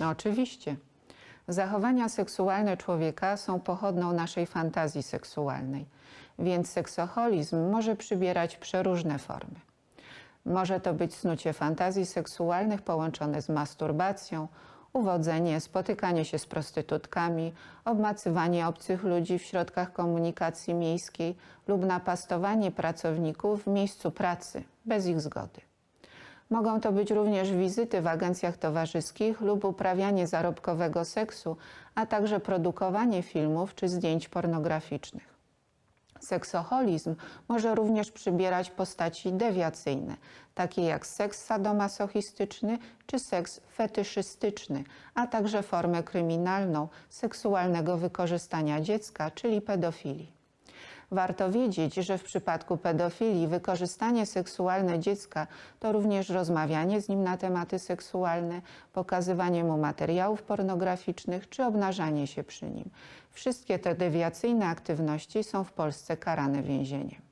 No oczywiście. Zachowania seksualne człowieka są pochodną naszej fantazji seksualnej, więc seksoholizm może przybierać przeróżne formy. Może to być snucie fantazji seksualnych połączone z masturbacją, uwodzenie, spotykanie się z prostytutkami, obmacywanie obcych ludzi w środkach komunikacji miejskiej lub napastowanie pracowników w miejscu pracy bez ich zgody. Mogą to być również wizyty w agencjach towarzyskich lub uprawianie zarobkowego seksu, a także produkowanie filmów czy zdjęć pornograficznych. Seksoholizm może również przybierać postaci dewiacyjne, takie jak seks sadomasochistyczny czy seks fetyszystyczny, a także formę kryminalną seksualnego wykorzystania dziecka, czyli pedofilii. Warto wiedzieć, że w przypadku pedofilii wykorzystanie seksualne dziecka to również rozmawianie z nim na tematy seksualne, pokazywanie mu materiałów pornograficznych czy obnażanie się przy nim. Wszystkie te dewiacyjne aktywności są w Polsce karane więzieniem.